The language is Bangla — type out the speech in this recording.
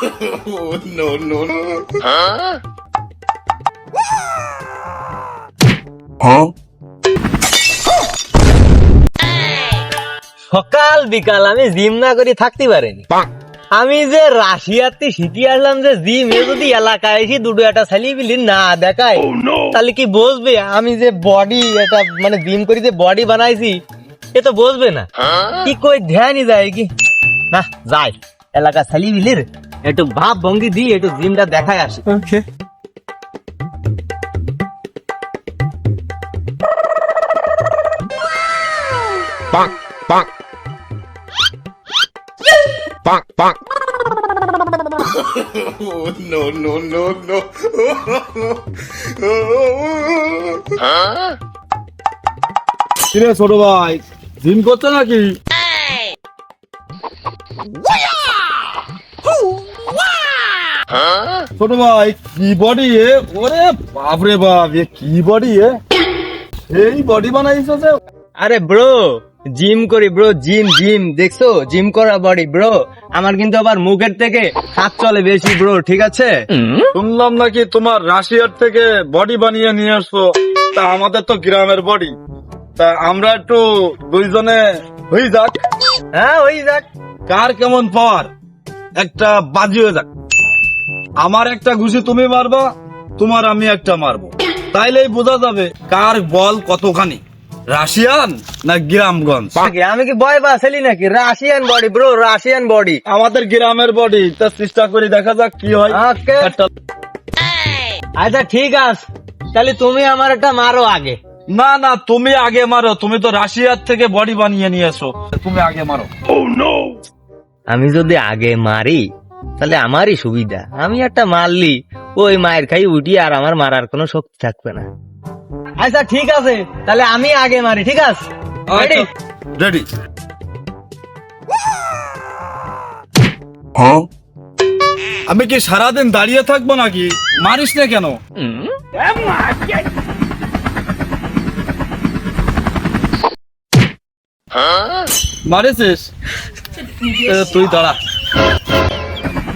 no, no, no. Huh? huh? সকাল বিকাল আমি জিম না করি থাকতে পারিনি আমি যে রাশিয়াতে শিখে আসলাম যে জিম এ যদি এলাকায় এসে দুটো একটা ছেলে বিলি না দেখায় তাহলে কি বসবে আমি যে বডি এটা মানে জিম করি যে বডি বানাইছি এ তো বসবে না কি কই ধ্যানই যায় কি না যায় এলাকা ছেলে বিলির একটু ভাব ভঙ্গি দি একটু জিমটা দেখায় আসি Bonk, bonk. Bonk, bonk. Oh, no, no, no, no. কিরে ছোট ভাই জিম করছ নাকি ছোট ভাই কি বডি এ ওরে বাপরে বাপ এ কি বডি এ? এই বডি বানাইছো যে? আরে ব্রো জিম করি ব্রো জিম জিম দেখছ? জিম করা বডি ব্রো আমার কিন্তু আবার মুখের থেকে হাত চলে বেশি ব্রো ঠিক আছে? শুনলাম নাকি তোমার রাশিয়ার থেকে বডি বানিয়ে নিয়ে আসছো? তা আমাদের তো গ্রামের বডি তা আমরা একটু দুইজনে হই যাক। হ্যাঁ ওই যাক। কার কেমন পাওয়ার একটা বাজি হয়ে যাক। আমার একটা ঘুষি তুমি মারবা তোমার আমি একটা মারবো। তাইলেই বোঝা যাবে কার বল কতখানি। রাশিয়ান না গ্রামগঞ্জ? আগে আমি কি ভয় পাচ্ছিলি নাকি? Russian body bro Russian body আমাদের গ্রামের বডি তা চেষ্টা করে দেখা যাক কি হয়। আচ্ছা ঠিক আছে। তাহলে তুমি আমার একটা মারো আগে। না না তুমি আগে মারো। তুমি তো রাশিয়ার থেকে বডি বানিয়ে নিয়ে এসো তুমি আগে মারো। আমি যদি আগে মারি তাহলে আমারই সুবিধা। আমি একটা মারলি ওই মায়ের খাই উঠি আর আমার মারার কোনো শক্তি থাকবে না। আচ্ছা ঠিক আছে। তাহলে আমি আগে মারি ঠিক আছে? রেডি আমি কি সারাদিন দাঁড়িয়ে থাকব নাকি? মারিস না কেন? মারিসিস? এ, তুই দাঁড়া। Thank you.